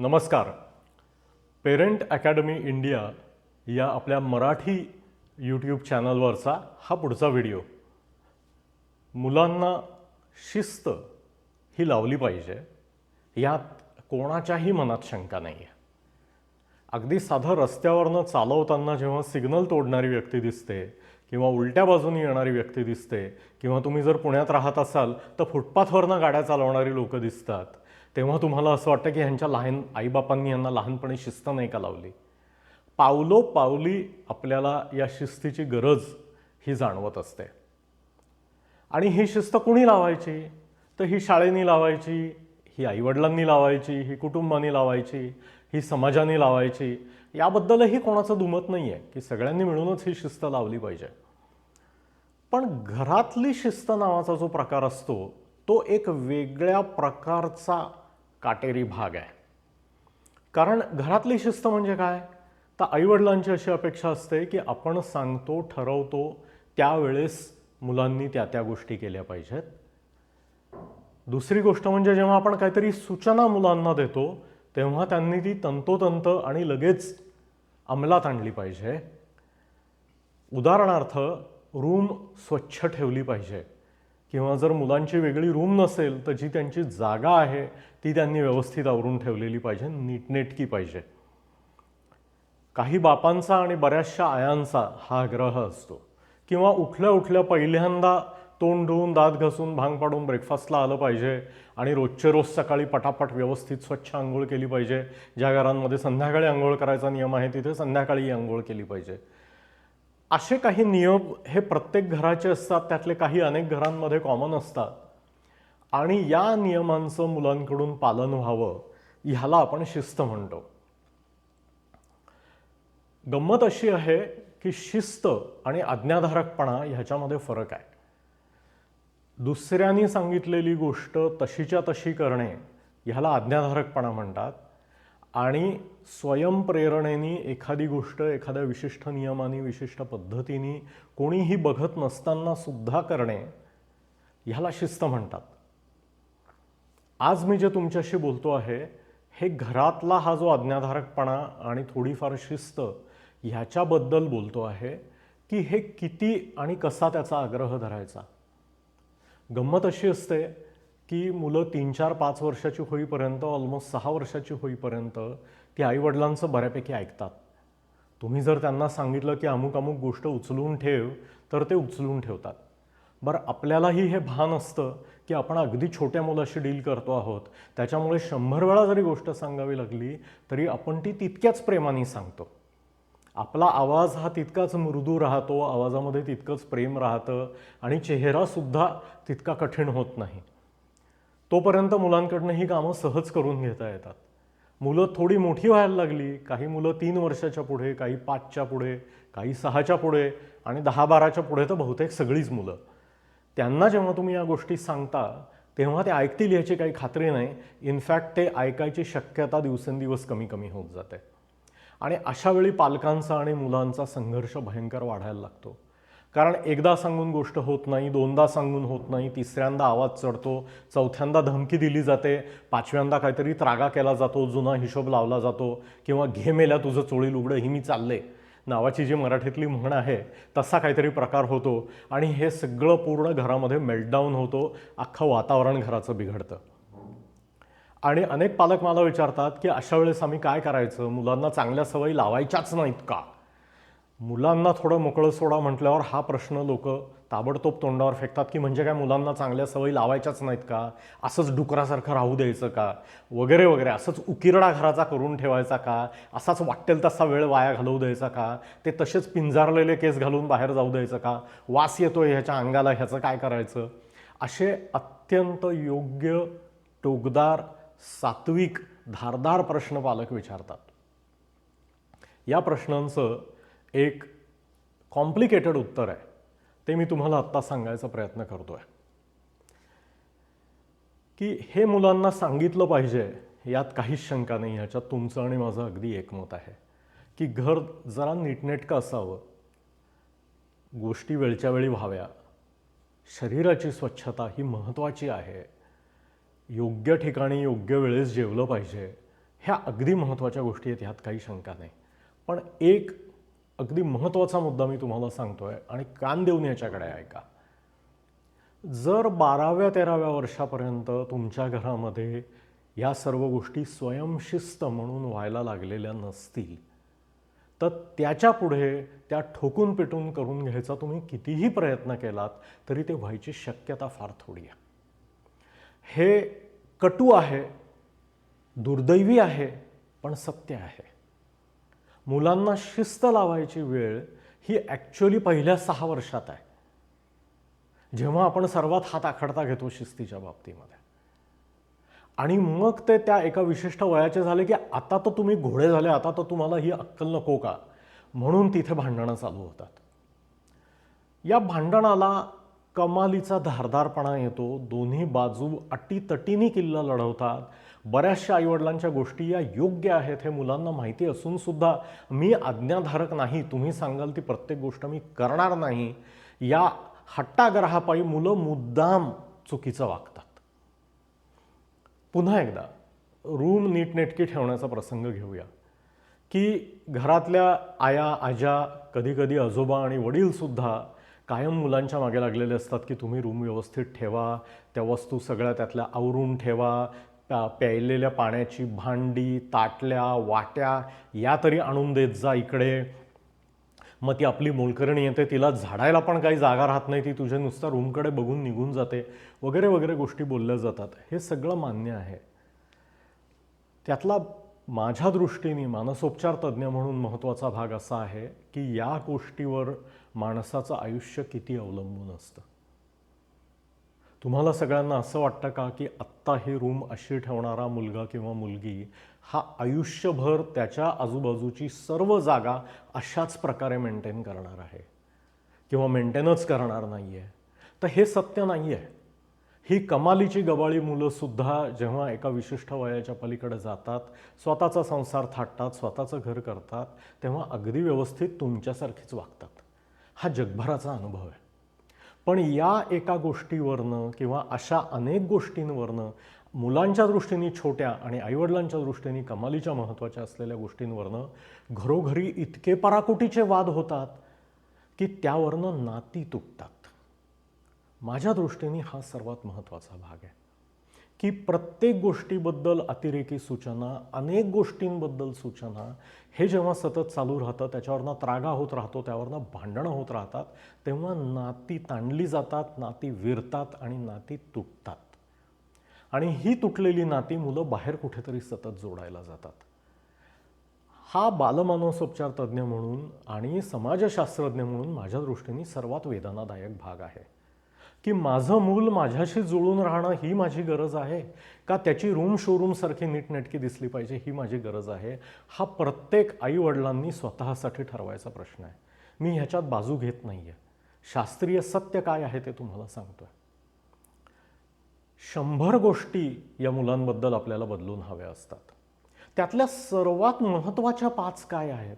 नमस्कार. Parent academy India या आपल्या मराठी यूट्यूब चॅनलवरचा हा पुढचा व्हिडिओ. मुलांना शिस्त ही लावली पाहिजे यात कोणाच्याही मनात शंका नाही आहे अगदी साधं रस्त्यावरनं चालवताना जेव्हा सिग्नल तोडणारी व्यक्ती दिसते किंवा उलट्या बाजूनी येणारी व्यक्ती दिसते किंवा तुम्ही जर पुण्यात राहत असाल तर फुटपाथवरनं गाड्या चालवणारी लोक दिसतात. तेव्हा तुम्हाला असं वाटतं की ह्यांच्या लहान आईबापांनी यांना लहानपणी शिस्त नाही का लावली? पावलो पावली आपल्याला या शिस्तीची गरज ही जाणवत असते. आणि ही शिस्त कुणी लावायची? तर ही शाळेनी लावायची ही आईवडिलांनी लावायची ही कुटुंबानी लावायची ही समाजाने लावायची. याबद्दलही कोणाचं दुमत नाही आहे की सगळ्यांनी मिळूनच ही शिस्त लावली पाहिजे. पण घरातली शिस्त नावाचा जो प्रकार असतो तो एक वेगळ्या प्रकारचा काटेरी भाग आहे. कारण घरातली शिस्त म्हणजे काय? तर आईवडिलांची अशी अपेक्षा असते की आपण सांगतो ठरवतो त्यावेळेस मुलांनी त्या त्या गोष्टी केल्या पाहिजेत. दुसरी गोष्ट म्हणजे जेव्हा आपण काहीतरी सूचना मुलांना देतो तेव्हा त्यांनी ती तंतोतंत आणि लगेच अंमलात आणली पाहिजे. उदाहरणार्थ रूम स्वच्छ ठेवली पाहिजे. किंवा जर मुलांची वेगळी रूम नसेल तर जी त्यांची जागा आहे ती त्यांनी व्यवस्थित आवरून ठेवलेली पाहिजे नीटनेटकी पाहिजे. काही बापांचा आणि बऱ्याचशा आयांचा हा आग्रह असतो. किंवा उठल्या उठल्या पहिल्यांदा तोंड धुवून दात घासून भांग पाडून ब्रेकफास्टला आलं पाहिजे आणि रोजचे रोज सकाळी पटापट व्यवस्थित स्वच्छ आंघोळ केली पाहिजे. ज्या घरांमध्ये संध्याकाळी आंघोळ करायचा नियम आहे तिथे संध्याकाळी आंघोळ केली पाहिजे. असे काही नियम हे प्रत्येक घराचे असतात त्यातले काही अनेक घरांमध्ये कॉमन असतात. आणि या नियमांचं मुलांकडून पालन व्हावं ह्याला आपण शिस्त म्हणतो. गंमत अशी आहे की शिस्त आणि आज्ञाधारकपणा ह्याच्यामध्ये फरक आहे. दुसऱ्यांनी सांगितलेली गोष्ट तशीच्या तशी करणे ह्याला आज्ञाधारकपणा म्हणतात. आणि स्वयंप्रेरणेने एखादी गोष्ट एखाद्या विशिष्ट नियमाने विशिष्ट पद्धतीने कोणीही बघत नसताना सुद्धा करणे ह्याला शिस्त म्हणतात. आज मी जे तुमच्याशी बोलतो आहे हे घरातला हा जो आज्ञाधारकपणा आणि थोडीफार शिस्त ह्याच्याबद्दल बोलतो आहे की हे किती आणि कसा त्याचा आग्रह धरायचा. गंमत अशी असते की मुलं तीन चार पाच वर्षाची होईपर्यंत ऑलमोस्ट सहा वर्षाची होईपर्यंत ती आईवडिलांचं बऱ्यापैकी ऐकतात. तुम्ही जर त्यांना सांगितलं की अमुक अमुक गोष्ट उचलून ठेव तर ते उचलून ठेवतात. बरं आपल्यालाही हे भान असतं की आपण अगदी छोट्या मुलाशी डील करतो आहोत त्याच्यामुळे शंभर वेळा जरी गोष्ट सांगावी लागली तरी आपण ती तितक्याच प्रेमाने सांगतो. आपला आवाज हा तितकाच मृदू राहतो आवाजामध्ये तितकंच प्रेम राहतं आणि चेहरासुद्धा तितका कठीण होत नाही. तोपर्यंत मुलांकडनं ही कामं सहज करून घेता येतात. मुलं थोडी मोठी व्हायला लागली काही मुलं तीन वर्षाच्या पुढे काही पाचच्या पुढे काही सहाच्या पुढे आणि दहा बाराच्या पुढे तर बहुतेक सगळीच मुलं. त्यांना जेव्हा तुम्ही या गोष्टी सांगता तेव्हा ते ऐकतील याची काही खात्री नाही. इनफॅक्ट ते ऐकायची शक्यता दिवसेंदिवस कमी कमी होत जाते. आणि अशावेळी पालकांचा आणि मुलांचा संघर्ष भयंकर वाढायला लागतो. कारण एकदा सांगून गोष्ट होत नाही दोनदा सांगून होत नाही तिसऱ्यांदा आवाज चढतो चौथ्यांदा धमकी दिली जाते पाचव्यांदा काहीतरी त्रागा केला जातो जुना हिशोब लावला जातो किंवा घे मेल्या तुझं चोळी लुगडं ही मी चालले. नावाची जी मराठीतली म्हण आहे तसा काहीतरी प्रकार होतो आणि हे सगळं पूर्ण घरामध्ये मेल्टडाऊन होतो अख्खं वातावरण घराचं बिघडतं. आणि अनेक पालक मला विचारतात की अशा वेळेस आम्ही काय करायचं? मुलांना चांगल्या सवयी लावायच्याच नाहीत का? मुलांना थोडं मोकळं सोडा म्हटल्यावर हा प्रश्न लोक ताबडतोब तोंडावर फेकतात की म्हणजे काय मुलांना चांगल्या सवयी लावायच्याच नाहीत का? असंच डुकरासारखं राहू द्यायचं का? वगैरे वगैरे. असंच उकिरडा घराचा करून ठेवायचा का? असाच वाटेल तसा वेळ वाया घालवू द्यायचा का? ते तसेच पिंजारलेले केस घालून बाहेर जाऊ द्यायचं का? वास येतोय ह्याच्या अंगाला ह्याचं काय करायचं? असे अत्यंत योग्य टोकदार सात्विक धारदार प्रश्न पालक विचारतात. या प्रश्नांचं एक कॉम्प्लिकेटेड उत्तर आहे. ते मी तुम्हाला आत्ता सांगायचा प्रयत्न करतो आहे की हे मुलांना सांगितलं पाहिजे यात काहीच शंका नाही ह्याच्यात तुमचं आणि माझं अगदी एकमत आहे. की घर जरा नीटनेटकं असावं गोष्टी वेळच्या वेळी व्हाव्या शरीराची स्वच्छता ही महत्त्वाची आहे योग्य ठिकाणी योग्य वेळेस जेवलं पाहिजे ह्या अगदी महत्त्वाच्या गोष्टी आहेत ह्यात काही शंका नाही. पण एक अगदी महत्त्वाचा मुद्दा मी तुम्हाला सांगतोय आणि कान देऊन याच्याकडे ऐका. जर बाराव्या तेराव्या वर्षापर्यंत तुमच्या घरामध्ये या सर्व गोष्टी स्वयंशिस्त म्हणून व्हायला लागलेल्या नसतील तर त्याच्या पुढे त्या ठोकून पेटून करून घ्यायचा तुम्ही कितीही प्रयत्न केलात तरी ते व्हायची शक्यता फार थोडी आहे. हे कटू आहे दुर्दैवी आहे पण सत्य आहे. मुलांना शिस्त लावायची वेळ ही ॲक्च्युली पहिल्या सहा वर्षात आहे. जेव्हा आपण सर्वात हात आखडता घेतो शिस्तीच्या बाबतीमध्ये. आणि मग ते त्या एका विशिष्ट वयाचे झाले की आता तर तुम्ही घोडे झाले आता तर तुम्हाला ही अक्कल नको का? म्हणून तिथे भांडणं चालू होतात. या भांडणाला कमालीचा धारदारपणा येतो. दोन्ही बाजू अटीतटीने किल्ला लढवतात. बऱ्याचशा आईवडिलांच्या गोष्टी या योग्य आहेत हे मुलांना माहिती असून सुद्धा मी आज्ञाधारक नाही. तुम्ही सांगाल ती प्रत्येक गोष्ट मी करणार नाही. या हट्टाग्रहापायी मुलं मुद्दाम चुकीचं वागतात. पुन्हा एकदा रूम नीटनेटकी ठेवण्याचा प्रसंग घेऊया. की घरातल्या आया आजा कधीकधी आजोबा आणि वडीलसुद्धा कायम मुलांच्या मागे लागलेले असतात की तुम्ही रूम व्यवस्थित ठेवा त्या वस्तू सगळ्या त्यातल्या आवरून ठेवा प्यायलेल्या पाण्याची भांडी ताटल्या वाट्या या तरी आणून देत जा इकडे. मग ती आपली मोलकरणी येते तिला झाडायला पण काही जागा राहत नाही ती तुझ्या नुसता रूमकडे बघून निघून जाते. वगैरे वगैरे गोष्टी बोलल्या जातात. हे सगळं मान्य आहे. त्यातला माझ्या दृष्टीने मानसोपचार तज्ज्ञ म्हणून महत्त्वाचा भाग असा आहे की या गोष्टीवर माणसाचं आयुष्य किती अवलंबून असतं. तुम्हाला सगळ्यांना असं वाटतं का की आत्ता ही रूम अशी ठेवणारा मुलगा किंवा मुलगी हा आयुष्यभर त्याच्या आजूबाजूची सर्व जागा अशाच प्रकारे मेंटेन करणार आहे? किंवा मेंटेनच करणार नाही आहे तर हे सत्य नाही आहे ही कमालीची गबाळी मुलंसुद्धा जेव्हा एका विशिष्ट वयाच्या पलीकडे जातात स्वतःचा संसार थाटतात स्वतःचं घर करतात तेव्हा अगदी व्यवस्थित तुमच्यासारखीच वागतात. हा जगभराचा अनुभव आहे. पण या एका गोष्टीवरनं किंवा अशा अनेक गोष्टींवरनं मुलांच्या दृष्टीने छोट्या आणि आईवडिलांच्या दृष्टीने कमालीच्या महत्त्वाच्या असलेल्या गोष्टींवरनं घरोघरी इतके पराकोटीचे वाद होतात की त्यावरनं नाती तुटतात. माझ्या दृष्टीने हा सर्वात महत्त्वाचा भाग आहे. की प्रत्येक गोष्टीबद्दल अतिरेकी सूचना अनेक गोष्टींबद्दल सूचना हे जेव्हा सतत चालू राहतं त्याच्यावरनं त्रागा होत राहतो त्यावरनं भांडणं होत राहतात तेव्हा नाती ताणली जातात नाती विरतात आणि नाती तुटतात. आणि ही तुटलेली नाती मुलं बाहेर कुठेतरी सतत जोडायला जातात. हा बालमानसोपचार तज्ज्ञ म्हणून आणि समाजशास्त्रज्ञ म्हणून माझ्या दृष्टीने सर्वात वेदनादायक भाग आहे. की माझं मूल माझ्याशी जुळून राहणं ही माझी गरज आहे? का त्याची रूम शोरूमसारखी नीटनेटकी दिसली पाहिजे ही माझी गरज आहे? हा प्रत्येक आईवडिलांनी स्वतःसाठी ठरवायचा प्रश्न आहे. मी ह्याच्यात बाजू घेत नाही आहे शास्त्रीय सत्य काय आहे ते तुम्हाला सांगतो आहे शंभर गोष्टी या मुलांबद्दल आपल्याला बदलून हव्या असतात. त्यातल्या सर्वात महत्त्वाच्या पाच काय आहेत?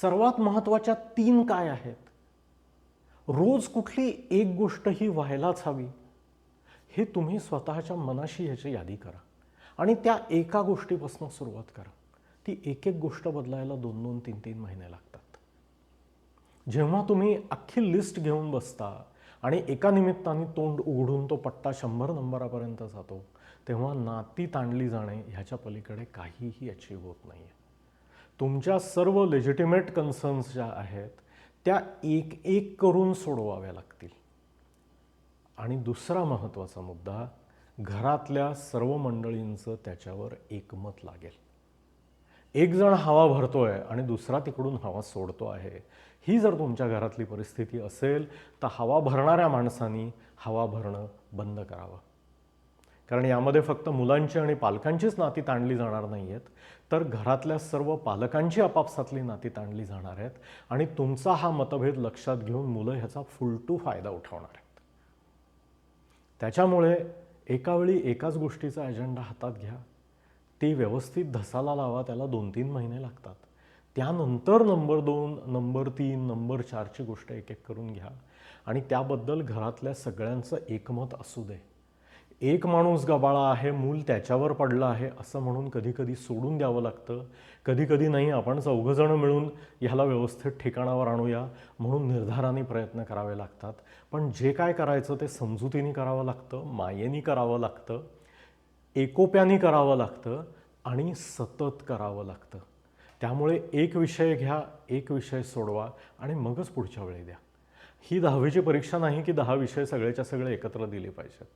सर्वात महत्त्वाच्या तीन काय आहेत? रोज कुठली एक गोष्ट ही व्हायलाच हवी हे तुम्ही स्वतःच्या मनाशी ह्याची यादी करा आणि त्या एका गोष्टीपासून सुरुवात करा. ती एक एक गोष्ट बदलायला दोन दोन तीन तीन महिने लागतात. जेव्हा तुम्ही अख्खी लिस्ट घेऊन बसता आणि एका निमित्ताने तोंड उघडून तो पट्टा शंभर नंबरापर्यंत जातो तेव्हा नाती ताणली जाणे ह्याच्या पलीकडे काहीही अचीव होत नाही आहे तुमच्या सर्व लेजिटिमेट कन्सर्न्स ज्या आहेत त्या एक एक करून सोडवाव्या लागतील. आणि दुसरा महत्त्वाचा मुद्दा घरातल्या सर्व मंडळींचं त्याच्यावर एकमत लागेल. एक जण हवा भरतोय आणि दुसरा तिकडून हवा सोडतो आहे. ही जर तुमच्या घरातली परिस्थिती असेल तर हवा भरणाऱ्या माणसांनी हवा भरणं बंद करावं. कारण यामध्ये फक्त मुलांची आणि पालकांचीच नाती ताणली जाणार नाही आहेत तर घरातल्या सर्व पालकांची आपापसातली नाती ताणली जाणार आहेत आणि तुमचा हा मतभेद लक्षात घेऊन मुलं ह्याचा फुलटू फायदा उठवणार आहेत. त्याच्यामुळे एकावेळी एकाच गोष्टीचा अजेंडा हातात घ्या. ती व्यवस्थित धसाला लावा त्याला दोन तीन महिने लागतात. त्यानंतर नंबर दोन नंबर तीन नंबर चारची गोष्ट एक एक करून घ्या. आणि त्याबद्दल घरातल्या सगळ्यांचं एकमत असू दे. एक माणूस गबाळा आहे मूल त्याच्यावर पडलं आहे असं म्हणून कधी कधी सोडून द्यावं लागतं. कधी कधी नाही आपण चौघजणं मिळून ह्याला व्यवस्थित ठिकाणावर आणूया म्हणून निर्धाराने प्रयत्न करावे लागतात. पण जे काय करायचं ते समजुतीने करावं लागतं मायेनी करावं लागतं एकोप्याने करावं लागतं आणि सतत करावं लागतं. त्यामुळे एक विषय घ्या एक विषय सोडवा आणि मगच पुढच्या वेळी द्या. ही दहावीची परीक्षा नाही की दहा विषय सगळ्याच्या सगळे एकत्र दिले पाहिजेत.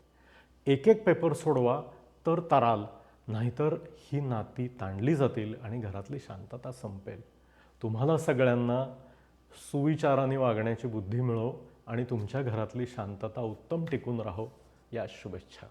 एक एक पेपर सोडवा तर तराल नाहीतर ही नाती ताणली जातील आणि घरातली शांतता संपेल. तुम्हाला सगळ्यांना सुविचाराने वागण्याची बुद्धी मिळो आणि तुमच्या घरातली शांतता उत्तम टिकून राहो या शुभेच्छा.